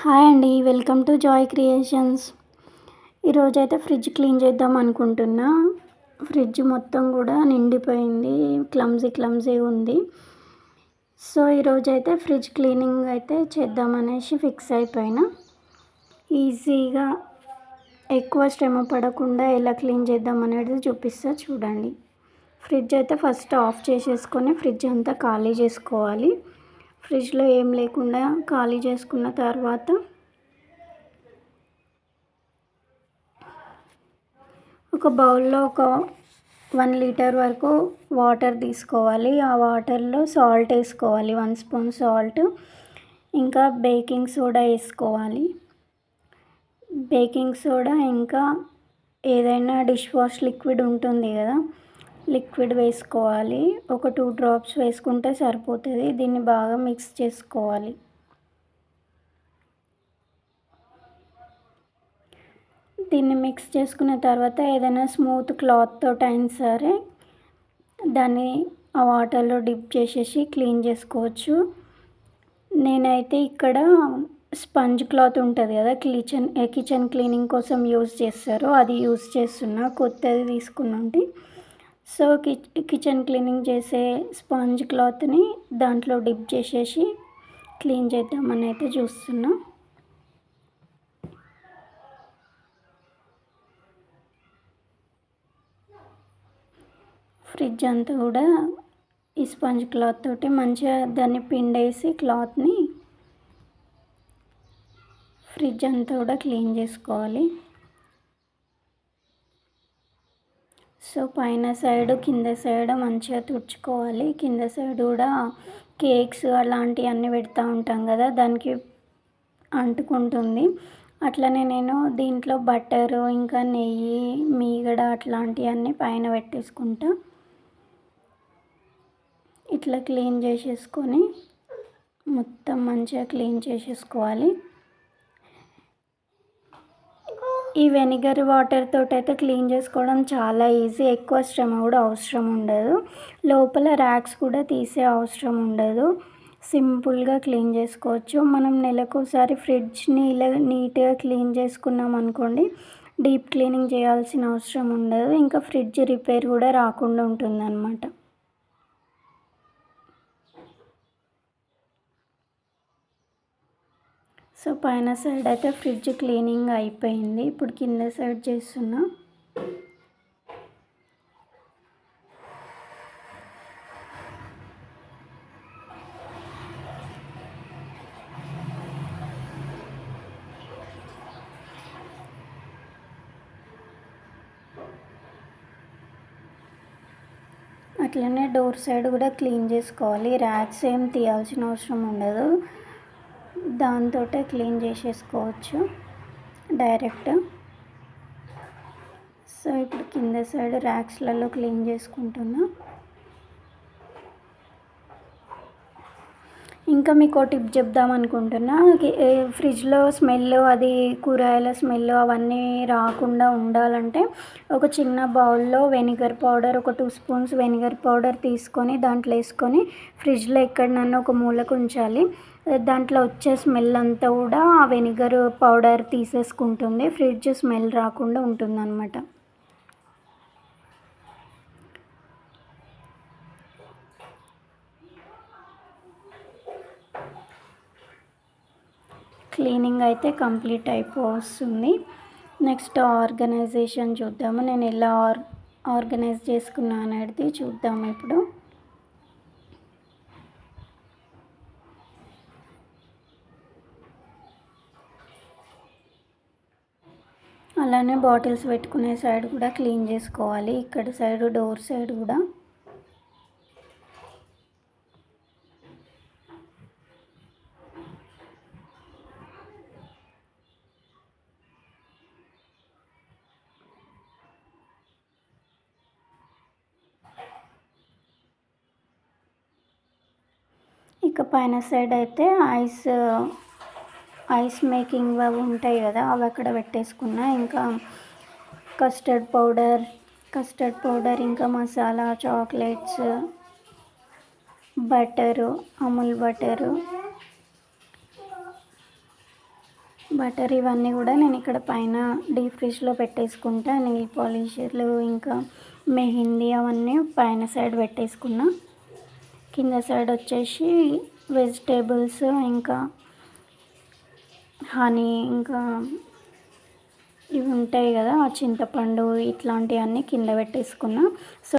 Hi అండి welcome to Joy creations. ఈరోజు అయితే ఫ్రిడ్జ్ క్లీన్ చేద్దాం అనుకుంటున్నా. ఫ్రిడ్జ్ మొత్తం కూడా నిండిపోయింది క్లమ్జీ క్లమ్జీ ఉంది. సో ఈరోజు అయితే ఫ్రిడ్జ్ క్లీనింగ్ అయితే చేద్దామనేసి ఫిక్స్ అయిపోయినా. ఈజీగా ఎక్కువ శ్రమ పడకుండా ఎలా క్లీన్ చేద్దాం అనేది చూపిస్తా చూడండి. ఫ్రిడ్జ్ అయితే ఫస్ట్ ఆఫ్ చేసేసుకొని ఫ్రిడ్జ్ అంతా ఖాళీ చేసుకోవాలి. ఫ్రిడ్జ్లో ఏం లేకుండా ఖాళీ చేసుకున్న తర్వాత ఒక బౌల్లో ఒక వన్ లీటర్ వరకు వాటర్ తీసుకోవాలి. ఆ వాటర్లో సాల్ట్ వేసుకోవాలి. One spoon salt. ఇంకా బేకింగ్ సోడా వేసుకోవాలి. బేకింగ్ సోడా ఇంకా ఏదైనా డిష్ వాష్ లిక్విడ్ ఉంటుంది కదా లిక్విడ్ వేసుకోవాలి. ఒక టూ డ్రాప్స్ వేసుకుంటే సరిపోతుంది. దీన్ని బాగా మిక్స్ చేసుకోవాలి. దీన్ని మిక్స్ చేసుకున్న తర్వాత ఏదైనా స్మూత్ క్లాత్తో అయినా సరే దాన్ని ఆ వాటర్లో డిప్ చేసేసి క్లీన్ చేసుకోవచ్చు. నేనైతే ఇక్కడ స్పంజ్ క్లాత్ ఉంటుంది కదా కిచెన్ కిచెన్ క్లీనింగ్ కోసం యూస్ చేస్తారు. అది యూస్ చేస్తున్నా కొత్తది తీసుకున్నాంటి సో కిచెన్ క్లీనింగ్ చేసే స్పాంజ్ క్లాత్ని దాంట్లో డిప్ చేసేసి క్లీన్ చేద్దామని అయితే చూస్తున్నా. ఫ్రిడ్జ్ అంతా కూడా ఈ స్పాంజ్ క్లాత్ తోటి మంచిగా దాన్ని పిండేసి క్లాత్ని ఫ్రిడ్జ్ అంతా కూడా క్లీన్ చేసుకోవాలి. సో పైన సైడ్ కింద సైడ్ మంచిగా తుడుచుకోవాలి. కింద సైడ్ కూడా కేక్స్ అలాంటివన్నీ పెడతా ఉంటాం కదా దానికి అంటుకుంటుంది. అట్లనే నేను దీంట్లో బట్టరు ఇంకా నెయ్యి మీగడ అట్లాంటివన్నీ పైన పెట్టేసుకుంటా. ఇట్లా క్లీన్ చేసేసుకొని మొత్తం మంచిగా క్లీన్ చేసేసుకోవాలి. ఈ వెనిగర్ వాటర్ అయితే క్లీన్ చేసుకోవడం చాలా ఈజీ. ఎక్కువ శ్రమ కూడా అవసరం ఉండదు. లోపల ర్యాక్స్ కూడా తీసే అవసరం ఉండదు. సింపుల్గా క్లీన్ చేసుకోవచ్చు. మనం నెలకోసారి ఫ్రిడ్జ్ని ఇలా నీట్గా క్లీన్ చేసుకున్నాం అనుకోండి డీప్ క్లీనింగ్ చేయాల్సిన అవసరం ఉండదు. ఇంకా ఫ్రిడ్జ్ రిపేర్ కూడా రాకుండా ఉంటుంది సో పైన సైడ్ అయితే ఫ్రిడ్జ్ క్లీనింగ్ అయిపోయింది. ఇప్పుడు కింద సైడ్ చేస్తున్నా. అట్లనే డోర్ సైడ్ కూడా క్లీన్ చేసుకోవాలి. ర్యాక్స్ ఏం తీయాల్సిన అవసరం ఉండదు. దాంతో క్లీన్ చేసేసుకోవచ్చు డైరెక్ట్. సో ఇప్పుడు కింద సైడ్ ర్యాక్స్లలో క్లీన్ చేసుకుంటున్నా. ఇంకా మీకు టిప్ చెప్దాం అనుకుంటున్నా. ఫ్రిడ్జ్లో స్మెల్ అది కూరగాయల స్మెల్ అవన్నీ రాకుండా ఉండాలంటే ఒక చిన్న బౌల్లో వెనిగర్ పౌడర్ ఒక టూ స్పూన్స్ వెనిగర్ పౌడర్ తీసుకొని దాంట్లో వేసుకొని ఫ్రిడ్జ్లో ఎక్కడనన్నా ఒక మూలకు ఉంచాలి. దాంట్లో వచ్చే స్మెల్ అంతా కూడా ఆ వెనిగర్ పౌడర్ తీసేసుకుంటుంది. ఫ్రిడ్జ్ స్మెల్ రాకుండా ఉంటుందన్నమాట. క్లీనింగ్ అయితే కంప్లీట్ అయిపోతుంది నెక్స్ట్ ఆర్గనైజేషన్ చూద్దాము. నేను ఎలా ఆర్ ఆర్గనైజ్ చేసుకున్నా అనేది చూద్దాము ఇప్పుడు. అలానే బాటిల్స్ పెట్టుకునే సైడ్ కూడా క్లీన్ చేసుకోవాలి. ఇక్కడ సైడ్ డోర్ సైడ్ కూడా. ఇక పైన సైడ్ అయితే ఐస్ ఐస్ మేకింగ్ అవి ఉంటాయి కదా అవి అక్కడ పెట్టేసుకున్నా. ఇంకా కస్టర్డ్ పౌడర్ కస్టర్డ్ పౌడర్ ఇంకా masala chocolates butter Amul butter butter ఇవన్నీ కూడా నేను ఇక్కడ పైన డీప్ ఫ్రిడ్జ్లో పెట్టేసుకుంటా. నెయిల్ పాలిషర్లు ఇంకా మెహందీ అవన్నీ పైన సైడ్ పెట్టేసుకున్నా. కింద సైడ్ వచ్చేసి వెజిటేబుల్స్ ఇంకా హనీ ఇంకా ఇవి ఉంటాయి కదా చింతపండు ఇట్లాంటివన్నీ కింద పెట్టేసుకున్నా. సో